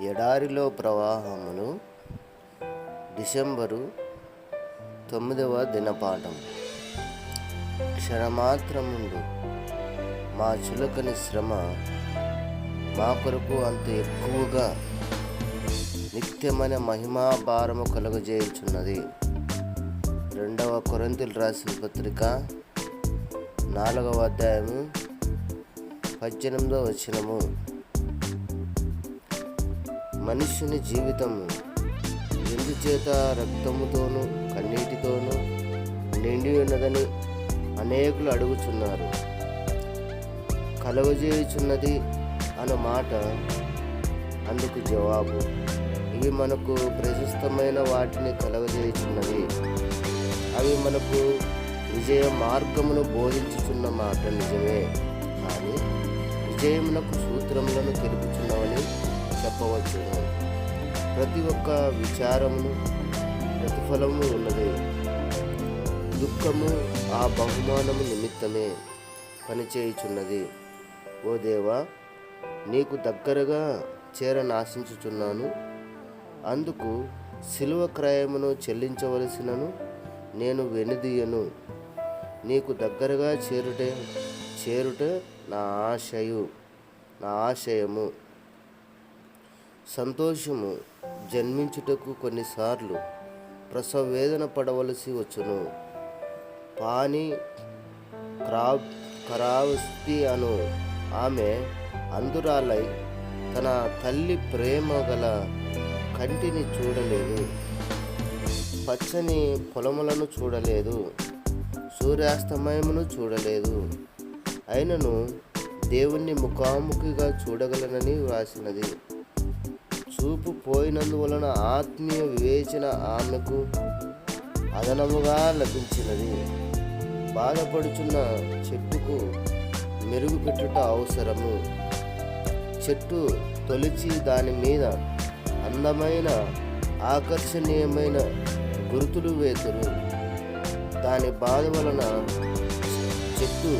ఎడారిలో ప్రవాహములు డిసెంబరు తొమ్మిదవ దినపాఠం. క్షణమాత్రముండు మా చులకని శ్రమ మా కొరకు అంత ఎక్కువగా నిత్యమైన మహిమా భారము కలుగజేయుచున్నది. రెండవ కొరంతులు రాసిన పత్రిక నాలుగవ అధ్యాయము పద్దెనిమిదవ వచనము. మనుషుని జీవితము. ఎందుచేత రక్తముతోనూ కన్నీటితోనూ నిండి ఉన్నదని అనేకులు అడుగుచున్నారు. కలవజేయుచున్నది అన్న మాట అందుకు జవాబు. ఇవి మనకు ప్రశస్తమైన వాటిని కలగజేయుచున్నవి అవి మనకు విజయ మార్గమును బోధించుచున్న మాట నిజమే. కానీ విజయమునకు సూత్రములను తెలుపుచున్నవని చెప్పవచ్చును ప్రతి ఒక్క విచారమును ప్రతిఫలము ఉన్నది. దుఃఖము ఆ బహుమానము నిమిత్తమే పనిచేయుచున్నది. ఓ దేవా నీకు దగ్గరగా చేరనాశించుచున్నాను అందుకు శిలువ క్రయమును చెల్లించవలసినను నేను వెనుదీయను. నీకు దగ్గరగా చేరుటే చేరుట నా ఆశయు నా ఆశయము. సంతోషము జన్మించుటకు కొన్నిసార్లు ప్రసవ వేదన పడవలసి వచ్చును. పాని క్రా కరావస్తి అను ఆమె అందురాలై తన తల్లి ప్రేమ గల కంటిని చూడలేదు. పచ్చని పొలములను చూడలేదు. సూర్యాస్తమయమును చూడలేదు. అయినను దేవుణ్ణి ముఖాముఖిగా చూడగలనని వ్రాసినది. చూపు పోయినందువలన ఆత్మీయ వివేచన ఆమెకు అదనముగా లభించినది. బాధపడుచున్న చెట్టుకు మెరుగు పెట్టుట అవసరము. చెట్టు తొలిచి దాని మీద అందమైన ఆకర్షణీయమైన గుర్తులు వేతురు. దాని బాధ వలన చెట్టు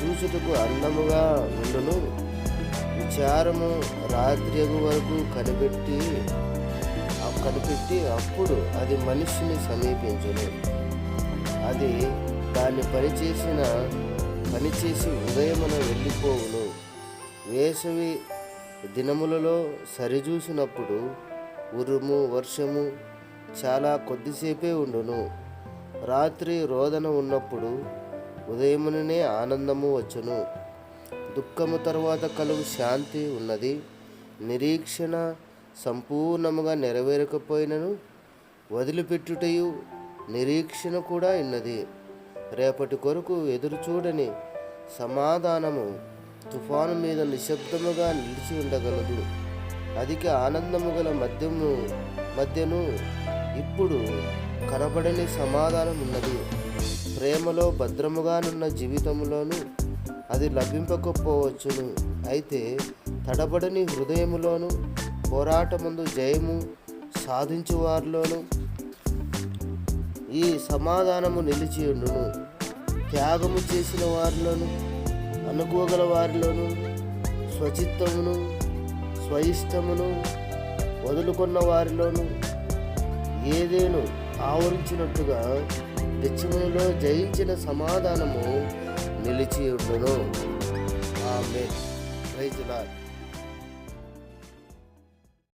చూసుటకు అందముగా ఉండును. చారము రాత్రి వరకు కనిపెట్టి కనిపెట్టి అప్పుడు అది మనిషిని సమీపించును. అది దాన్ని పనిచేసిన పనిచేసి ఉదయమున వెళ్ళిపోవును. వేసవి దినములలో సరిచూసినప్పుడు ఉరుము వర్షము చాలా కొద్దిసేపే ఉండును. రాత్రి రోదన ఉన్నప్పుడు ఉదయముననే ఆనందము వచ్చును. దుఃఖము తర్వాత కలుగు శాంతి ఉన్నది. నిరీక్షణ సంపూర్ణముగా నెరవేరకపోయినను వదిలిపెట్టుటయు నిరీక్షణ కూడా ఉన్నది రేపటి కొరకు ఎదురు చూడని సమాధానము తుఫాను మీద నిశ్శబ్దముగా నిలిచి ఉండగలదు. అధిక ఆనందము గల మద్యము మధ్యను ఇప్పుడు కనబడని సమాధానం ఉన్నది ప్రేమలో భద్రముగానున్న జీవితంలోనూ అది లభింపకపోవచ్చును. అయితే తడబడని హృదయములోను పోరాటముందు జయము సాధించువారిలోను ఈ సమాధానము నిలిచి ఉండును. త్యాగము చేసిన వారిలోను అనుకోగల వారిలోను స్వచిత్తమును స్వయిష్టమును వదులుకున్న వారిలోను ఏదేను ఆవరించినట్టుగా నిత్యములో జయించిన సమాధానము నిలిచి ఉండును ఆమె రైతులార్